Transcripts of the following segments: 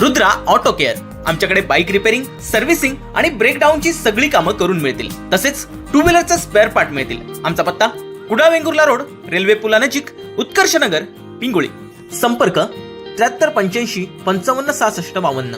Rudra auto care आमच्याकडे bike repairing servicing आणि ब्रेकडाऊनची सगळी कामं करून मिळतील. तसेच टू व्हीलरचे स्पेअर पार्ट मिळतील. आमचा पत्ता कुडा वेंगुर्ला रोड रेल्वे पुलानजीक उत्कर्ष नगर पिंगुळी. संपर्क त्र्याहत्तर पंच्याऐंशी पंचावन्न सहासष्ट बावन्न.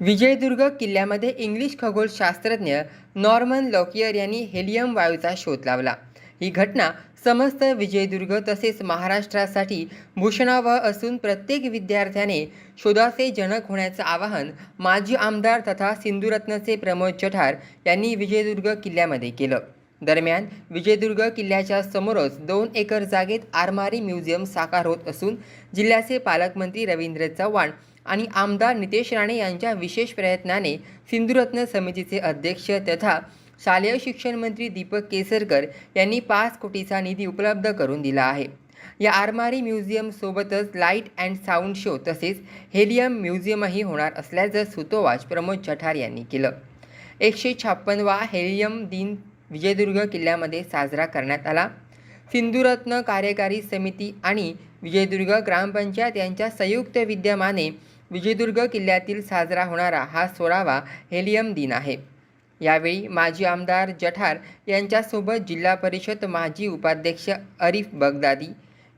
विजयदुर्ग किल्ल्यामध्ये इंग्लिश खगोलशास्त्रज्ञ नॉर्मन लॉकियर यांनी हेलियम वायूचा शोध लावला. ही घटना समस्त विजयदुर्ग तसेच महाराष्ट्रासाठी भूषणावह असून प्रत्येक विद्यार्थ्याने शोधाचे जनक होण्याचं आवाहन माजी आमदार तथा सिंधुरत्नचे प्रमोद चठार यांनी विजयदुर्ग किल्ल्यामध्ये केलं. दरम्यान विजयदुर्ग किल्ल्याच्या समोरच दोन एकर जागेत आरमारी म्युझियम साकार होत असून जिल्ह्याचे पालकमंत्री रवींद्र चव्हाण आणि आमदार नितेश राणे यांच्या विशेष प्रयत्नाने सिंधुरत्न समितीचे अध्यक्ष तथा शालेय शिक्षण मंत्री दीपक केसरकर यांनी पाच कोटीचा निधी उपलब्ध करून दिला आहे. या आरमारी म्युझियम सोबतच लाइट अँड साऊंड शो तसेच हेलियम म्युझियमही होणार असल्याचं सुतोवाच प्रमोद जठार यांनी केलं. एकशे छप्पनवा हेलियम दिन विजयदुर्ग किल्ल्यामध्ये साजरा करण्यात आला. सिंधुरत्न कार्यकारी समिती आणि विजयदुर्ग ग्रामपंचायत यांच्या संयुक्त विद्यमाने विजयदुर्ग किल्ल्यातील साजरा होणारा हा सोळावा हेलियम दिन आहे. यावेळी माजी आमदार जठार यांच्यासोबत जिल्हा परिषद माजी उपाध्यक्ष अरिफ बगदादी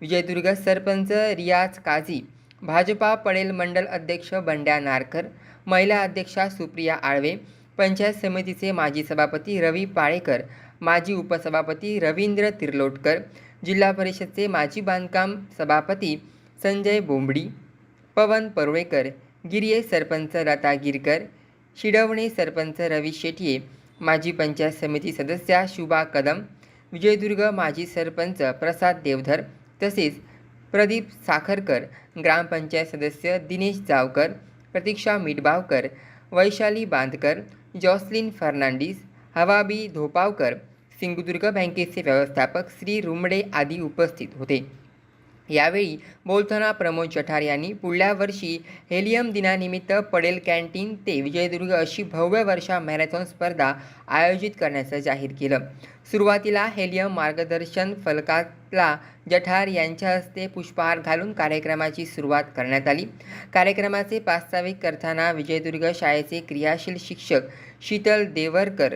विजयदुर्ग सरपंच रियाज काझी भाजपा पडेल मंडल अध्यक्ष बंड्या नारकर महिला अध्यक्षा सुप्रिया आळवे पंचायत समितीचे माजी सभापती रवी पाळेकर माजी उपसभापती रवींद्र तिरलोटकर जिल्हा परिषदचे माजी बांधकाम सभापती संजय बोंबडी पवन परुळेकर गिरिये सरपंच लता गिरकर शिडवणे सरपंच रवी शेटये माजी पंचायत समिती सदस्या शुभा कदम विजयदुर्ग माजी सरपंच प्रसाद देवधर तसेच प्रदीप साखरकर ग्रामपंचायत सदस्य दिनेश जावकर प्रतीक्षा मिटबावकर वैशाली बांदकर जॉसलिन फर्नांडिस हवाबी धोपावकर सिंधुदुर्ग बँकेचे व्यवस्थापक श्री रुमडे आदी उपस्थित होते. यावेळी बोलताना प्रमोद जठार यांनी पुढल्या वर्षी हेलियम दिनानिमित्त पडेल कॅन्टीन ते विजयदुर्ग अशी भव्य वर्षा मॅरेथॉन स्पर्धा आयोजित करण्याचं जाहीर केलं. सुरुवातीला हेलियम मार्गदर्शन फलकातला जठार यांच्या हस्ते पुष्पहार घालून कार्यक्रमाची सुरुवात करण्यात आली. कार्यक्रमाचे प्रास्ताविक करताना विजयदुर्ग शाळेचे क्रियाशील शिक्षक शीतल देवरकर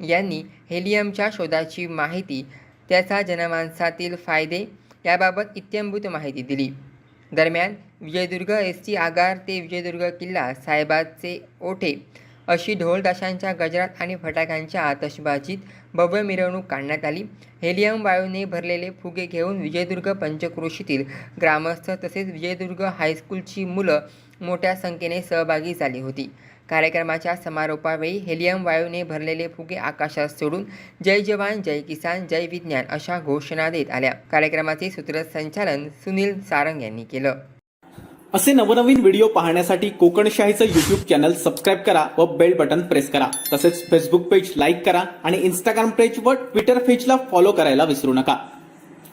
यांनी हेलियमच्या शोधाची माहिती त्याचा जनमानसातील फायदे याबाबत इत्यंभूत माहिती दिली. दरम्यान विजयदुर्ग एस टी आगार ते विजयदुर्ग किल्ला साहेबाचे ओठे अशी ढोलताशांच्या गजरात आणि फटाक्यांच्या आतषबाजीत भव्य मिरवणूक काढण्यात आली. हेलियम वायूने भरलेले फुगे घेऊन विजयदुर्ग पंचक्रोशीतील ग्रामस्थ तसेच विजयदुर्ग हायस्कूलची मुलं मोठ्या संख्येने सहभागी झाली होती. कार्यक्रमाच्या समारोपावेळी हेलियम वायूने भरलेले फुगे आकाशात सोडून जय जवान जय किसान जय विज्ञान अशा घोषणा देत आल्या. कार्यक्रमाचे सूत्रसंचालन सुनील सारंग यांनी केलं. असे नवनवीन व्हिडिओ पाहण्यासाठी कोकणशाहीचं युट्यूब चॅनल सबस्क्राईब करा व बेल बटन प्रेस करा. तसेच फेसबुक पेज लाईक करा आणि इंस्टाग्राम पेज व ट्विटर पेजला फॉलो करायला विसरू नका.